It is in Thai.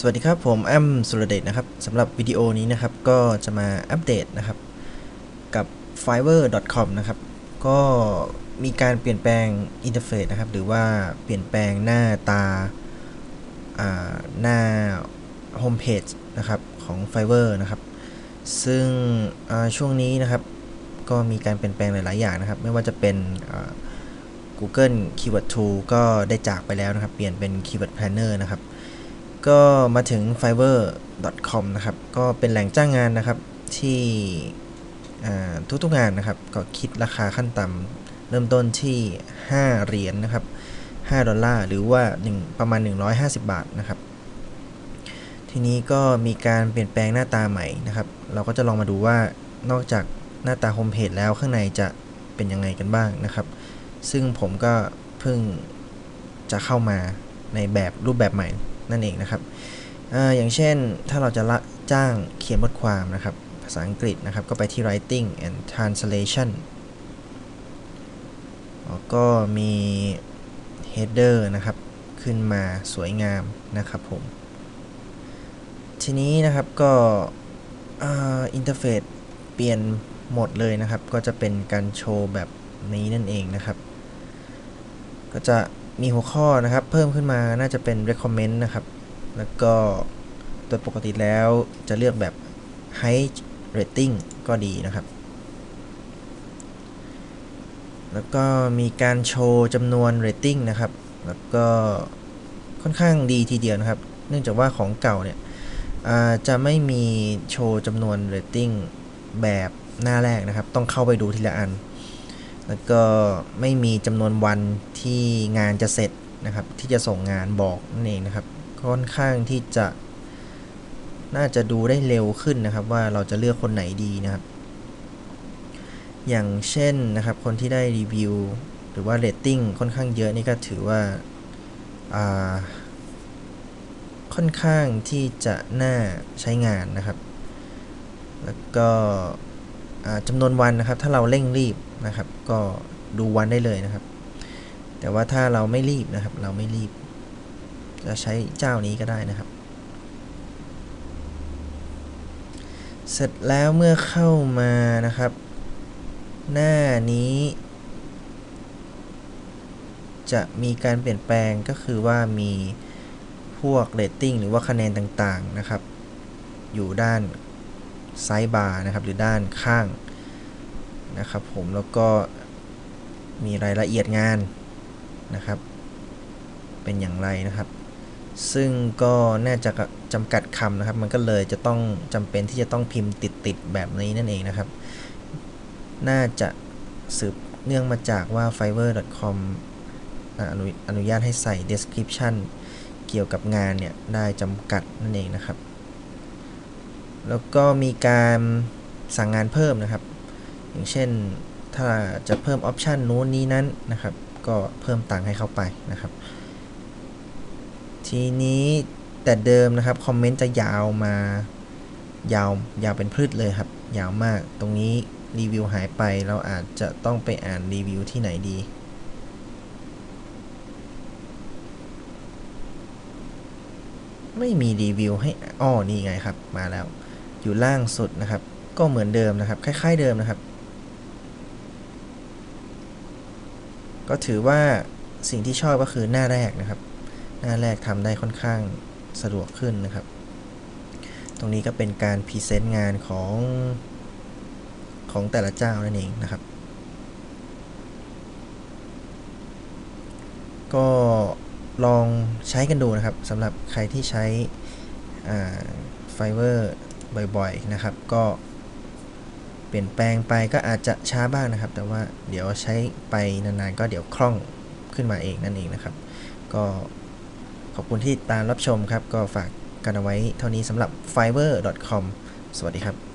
สวัสดีครับ ผมแอมสุรเดชนะครับสำหรับวิดีโอนี้นะครับ ก็จะมาอัปเดตนะครับ กับ fiverr.com นะครับ ก็มีการเปลี่ยนแปลงอินเทอร์เฟซนะครับ หรือว่าเปลี่ยนแปลงหน้าตาหน้าโฮมเพจนะครับของ Fiverr นะครับ ซึ่งช่วงนี้นะครับ ก็มีการเปลี่ยนแปลงหลาย ๆ อย่างนะครับ ไม่ว่าจะเป็น Google Keyword Tool ก็ได้จากไปแล้วนะครับ เปลี่ยนเป็น Keyword Planner นะครับ ก็มาถึง fiverr.com นะครับ ก็เป็นแหล่งจ้างงานนะครับที่ทุกๆงานนะครับ ก็คิดราคาขั้นต่ำเริ่มต้นที่ 5 เหรียญนนะครับ 5 ดอลลาร์ หรือว่า 1 ประมาณ 150 บาทนะครับ ทีนี้ก็มีการเปลี่ยนแปลงหน้าตาใหม่นะครับ เราก็จะลองมาดูว่านอกจากหน้าตาโฮมเพจแล้วข้างในจะเป็นยังไงกันบ้างนะครับ ซึ่งผมก็เพิ่งจะเข้ามาในแบบรูปแบบใหม่ นั่นเองนะครับออย่างเช่นถ้าเราจะละจ้างเขียนบทความนะครับ ภาษาอังกฤษนะครับ ก็ไปที่ writing and translation ก็มี header นะครับ ขึ้นมาสวยงามนะครับผม ทีนี้นะครับก็อินเทอร์เฟซเปลี่ยนหมดเลยนะครับ ก็จะเป็นการโชว์แบบนี้นั่นเองนะครับ ก็จะ มีหัวข้อนะครับ เพิ่มขึ้นมาน่าจะเป็น recommend นะครับ แล้วก็โดยปกติแล้วจะเลือกแบบ high rating ก็ดีนะครับ แล้วก็มีการโชว์จำนวน rating นะครับ แล้วก็ค่อนข้างดีทีเดียวนะครับ เนื่องจากว่าของเก่าเนี่ยจะไม่มีโชว์จำนวน rating แบบหน้าแรกนะครับ ต้องเข้าไปดูทีละอัน แล้วก็ไม่มีจำนวนวันที่งานจะเสร็จนะครับ ที่จะส่งงานบอกนั่นเองนะครับค่อนข้างที่จะน่าจะดูได้เร็วขึ้นนะครับว่าเราจะเลือกคนไหนดีนะครับ อย่างเช่นนะครับคนที่ได้รีวิวหรือว่าเรตติ้งค่อนข้างเยอะนี่ก็ถือว่าค่อนข้างที่จะน่าใช้งานนะครับ แล้วก็ จำนวนวันนะครับ ถ้าเราเร่งรีบนะครับ ก็ดูวันได้เลยนะครับ แต่ว่าถ้าเราไม่รีบนะครับ เราไม่รีบ จะใช้เจ้านี้ก็ได้นะครับ เสร็จแล้วเมื่อเข้ามานะครับ หน้านี้ จะมีการเปลี่ยนแปลงก็คือว่ามีพวกเรตติ้งหรือว่าคะแนนต่างๆนะครับ อยู่ด้าน ไซด์บาร์นะครับหรือด้านข้างนะครับผมแล้วก็มีรายละเอียดงานนะครับ เป็นอย่างไรนะครับ ซึ่งก็น่าจะจำกัดคำนะครับ มันก็เลยจะต้องจำเป็นที่จะต้องพิมพ์ติดๆแบบนี้นั่นเองนะครับ น่าจะสืบเนื่องมาจากว่า fiverr.com อนุอนุญาตให้ใส่ description เกี่ยวกับงานเนี่ย ได้จำกัดนั่นเองนะครับ แล้วก็มีการสั่งงานเพิ่มนะครับ อย่างเช่นถ้าจะเพิ่มออปชันนู้นนี้นั้นนะครับ ก็เพิ่มตังค์ให้เข้าไปนะครับ ทีนี้แต่เดิมนะครับคอมเมนต์จะยาวมายาวยาวเป็นพืชเลยครับ ยาวมากตรงนี้รีวิวหายไปเราอาจจะต้องไปอ่านรีวิวที่ไหนดี ไม่มีรีวิวให้อ้อนี่ไงครับมาแล้ว อยู่ล่างสุดนะครับ ก็เหมือนเดิมนะครับ คล้าย ๆ เดิมนะครับ ก็ถือว่าสิ่งที่ชอบก็คือหน้าแรกนะครับ หน้าแรกทำได้ค่อนข้างสะดวกขึ้นนะครับ ตรงนี้ก็เป็นการพรีเซนต์งานของของแต่ละเจ้านั่นเองนะครับ ก็ลองใช้กันดูนะครับสำหรับใครที่ใช้ไฟเบอร์ บ่อยๆนะครับ ก็เปลี่ยนแปลงไปก็อาจจะช้าบ้างนะครับ แต่ว่าเดี๋ยวใช้ไปนานๆ ก็เดี๋ยวคล่องขึ้นมาเองนั่นเองนะครับ ก็ขอบคุณที่ตามรับชมครับ ก็ฝากกันเอาไว้เท่านี้สำหรับ fiverr.com สวัสดีครับ